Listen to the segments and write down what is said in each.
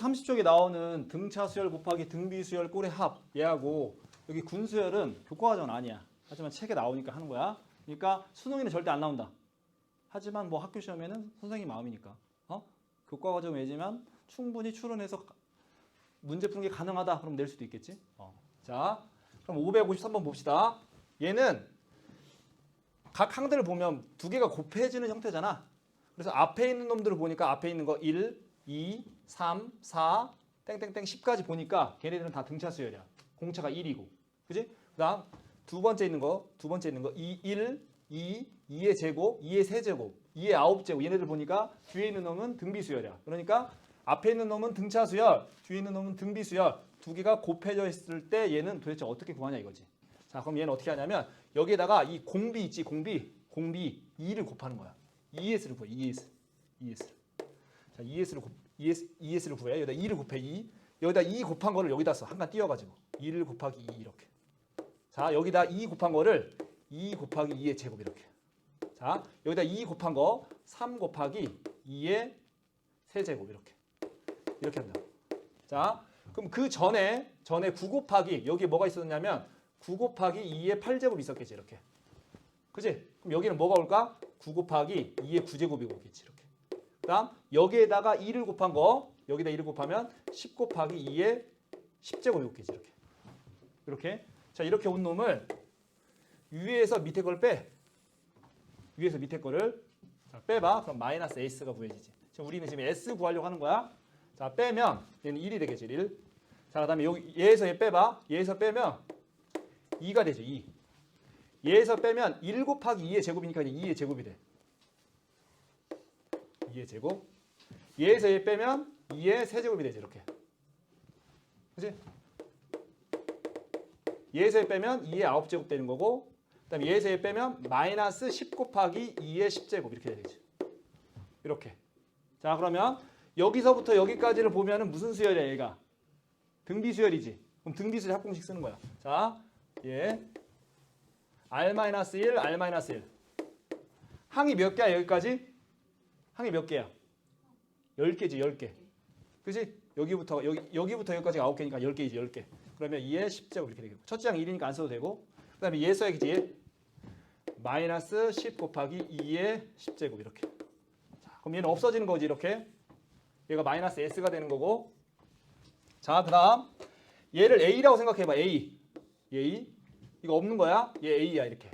30쪽에 나오는 등차 수열 곱하기 등비 수열 꼴의 합 얘하고 여기 군 수열은 교과 과정은 아니야. 하지만 책에 나오니까 하는 거야. 그러니까 수능에는 절대 안 나온다. 하지만 뭐 학교 시험에는 선생님 마음이니까. 어? 교과 과정 외지만 충분히 추론해서 문제 푸는 게 가능하다. 그럼 낼 수도 있겠지. 어. 자, 그럼 553번 봅시다. 얘는 각 항들을 보면 두 개가 곱해지는 형태잖아. 그래서 앞에 있는 놈들을 보니까 앞에 있는 거 1, 2, 3, 4, 땡땡땡 10까지 보니까 걔네들은 다 등차 수열이야. 공차가 1이고. 그지? 그다음 두 번째 있는 거, 두 번째 있는 거 2, 1, 2, 2의 제곱, 2의 세제곱, 2의 아홉 제곱. 얘네들 보니까 뒤에 있는 놈은 등비 수열이야. 그러니까 앞에 있는 놈은 등차 수열, 뒤에 있는 놈은 등비 수열. 두 개가 곱해져 있을 때 얘는 도대체 어떻게 구하냐 이거지. 자, 그럼 얘는 어떻게 하냐면 여기에다가 이 공비 있지, 공비. 공비 2를 곱하는 거야. ES를 구해. ES. ES. 자, ES를 곱 ES ES를 구해. 여기다 2를 곱해 2. 여기다 2 곱한 거를 여기다 써. 한칸 띄워 가지고 2를 곱하기 2 이렇게. 자, 여기다 2 곱한 거를 2 곱하기 2의 제곱 이렇게. 자, 여기다 2 곱한 거 3 곱하기 2의 세제곱 이렇게. 이렇게 합니다. 자, 그럼 그 전에 전에 9 곱하기 여기 뭐가 있었냐면 9 곱하기 2의 8제곱이 있었겠지 이렇게. 그지? 그럼 여기는 뭐가 올까? 9 곱하기 2의 9제곱이 오겠지 이렇게. 그다음 여기에다가 2를 곱한 거 여기다 2를 곱하면 10 곱하기 2의 10제곱이 오겠지 이렇게. 이렇게. 자 이렇게 온 놈을 위에서 밑에 걸 빼. 위에서 밑에 거를 자, 빼봐. 그럼 마이너스 S가 구해지지. 지금 우리는 지금 S 구하려고 하는 거야. 자 빼면 얘는 1이 되겠지 1. 자 그다음에 여기 얘에서 얘 빼봐. 얘에서 빼면 2가 되죠 2. 얘에서 빼면 1 곱하기 2의 제곱이니까 이제 2의 제곱이 돼. 2의 제곱. 얘에서 얘 빼면 2의 세제곱이 되지 이렇게. 그지? 얘에서 얘 빼면 2의 9제곱 되는 거고 그다음에 얘에서 얘 빼면 마이너스 10 곱하기 2의 10제곱 이렇게 되겠지. 이렇게. 자 그러면 여기서부터 여기까지를 보면 은 무슨 수열이야 얘가? 등비 수열이지. 그럼 등비 수열 합공식 쓰는 거야. 자, 얘 R-1, R-1. 항이 몇 개야 여기까지? 항이 몇 개야? 10개지 10개. 그지? 여기부터 여기 여기부터 여기까지 9개니까 10개이지 10개. 그러면 2의 10제곱 이렇게 되겠고. 첫째 항 1이니까 안 써도 되고. 그 다음에 얘 써야겠지. 마이너스 10 곱하기 2의 10제곱 이렇게. 자, 그럼 얘는 없어지는 거지 이렇게. 얘가 마이너스 s가 되는 거고. 자, 그 다음 얘를 a라고 생각해 봐. a. a. 이거 없는 거야? 얘 a야 이렇게.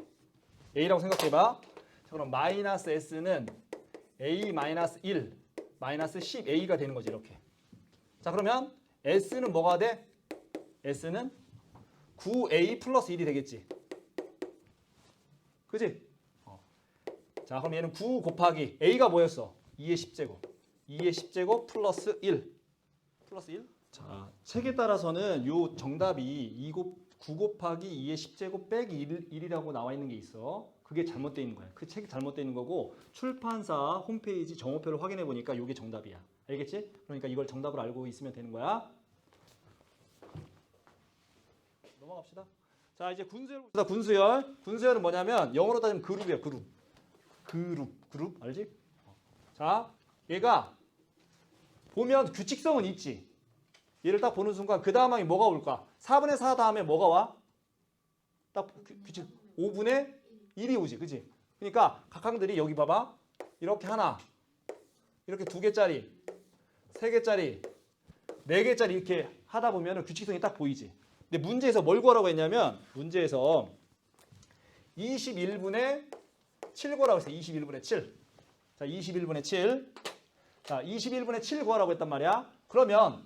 a라고 생각해 봐. 자, 그럼 마이너스 s는 a 마이너스 1 마이너스 10a가 되는 거지 이렇게. 자, 그러면 s는 뭐가 돼? s는 9a 플러스 1이 되겠지. 그지? 어. 자, 그럼 얘는 9 곱하기 a가 뭐였어? 2의 10제곱. 2의 10제곱 플러스 1. 플러스 1? 자, 책에 따라서는 요 정답이 2 곱, 9 곱하기 2의 10제곱 빼기 1, 1이라고 나와 있는 게 있어. 그게 잘못되어 있는 거야. 그 책이 잘못되어 있는 거고 출판사 홈페이지 정오표를 확인해 보니까 이게 정답이야. 알겠지? 그러니까 이걸 정답으로 알고 있으면 되는 거야. 넘어갑시다. 자, 이제 군수열. 군수열. 군수열은 뭐냐면 영어로 따지면 그룹이야, 그룹. 그룹, 그룹 알지? 자, 얘가 보면 규칙성은 있지. 얘를 딱 보는 순간 그 다음 항이 뭐가 올까? 4분의 4 다음에 뭐가 와? 딱 규- 규칙 5분의 1이 오지. 그지? 그러니까 각 항들이 여기 봐봐. 이렇게 하나. 이렇게 두 개짜리. 세 개짜리. 네 개짜리 이렇게 하다 보면 규칙성이 딱 보이지. 근데 문제에서 뭘 구하라고 했냐면 문제에서 21분의 7 구하라고 했어. 21분의 7. 자, 21분의 7. 자, 21분의 7 구하라고 했단 말이야. 그러면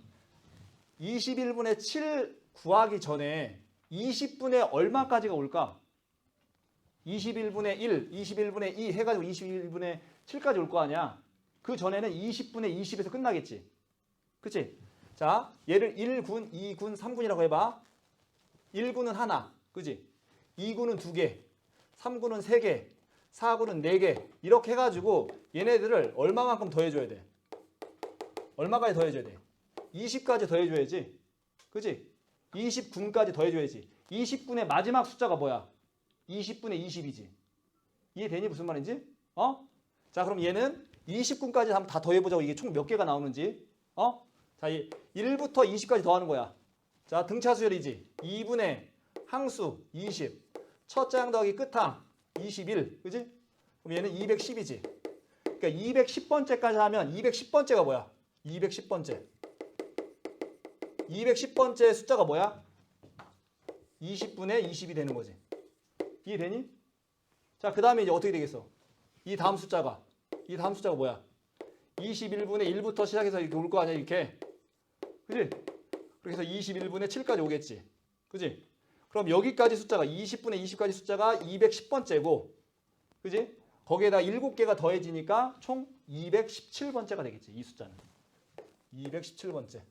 21분의 7 구하기 전에 20분의 얼마까지가 올까? 21분의 1, 21분의 2 해가지고 21분의 7까지 올 거 아니야. 그 전에는 20분의 20에서 끝나겠지. 그치? 자, 얘를 1군, 2군, 3군이라고 해봐. 1군은 하나, 그지? 2군은 두 개, 3군은 세 개, 4군은 네 개. 이렇게 해가지고 얘네들을 얼마만큼 더해줘야 돼? 얼마까지 더해줘야 돼? 20까지 더해줘야지. 그지? 20군까지 더해줘야지. 20군의 마지막 숫자가 뭐야? 20분의 20이지. 이해되니 무슨 말인지? 어? 자 그럼 얘는 20군까지 한번 다 더해보자고 이게 총 몇 개가 나오는지. 어? 자, 이 1부터 20까지 더하는 거야. 자, 등차 수열이지. 2분의 항수 20. 첫째 항 더하기 끝항 21. 그지? 그럼 얘는 210이지. 그러니까 210번째까지 하면 210번째가 뭐야? 210번째. 210번째 숫자가 뭐야? 20분의 20이 되는 거지. 이해되니? 자, 그 다음에 이제 어떻게 되겠어? 이 다음 숫자가, 이 다음 숫자가 뭐야? 21분의 1부터 시작해서 이렇게 올 거 아니야, 이렇게. 그지? 그래서 21분의 7까지 오겠지. 그지? 그럼 여기까지 숫자가 20분의 20까지 숫자가 210번째고, 그지? 거기에다 7개가 더해지니까 총 217번째가 되겠지, 이 숫자는. 217번째.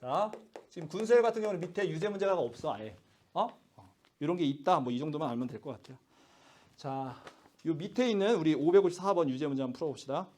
자, 지금 군수열 같은 경우는 밑에 유제 문제가 없어, 아예. 어? 어. 이런 게 있다. 뭐 이 정도만 알면 될 것 같아요. 자, 요 밑에 있는 우리 554번 유제 문제 한번 풀어봅시다.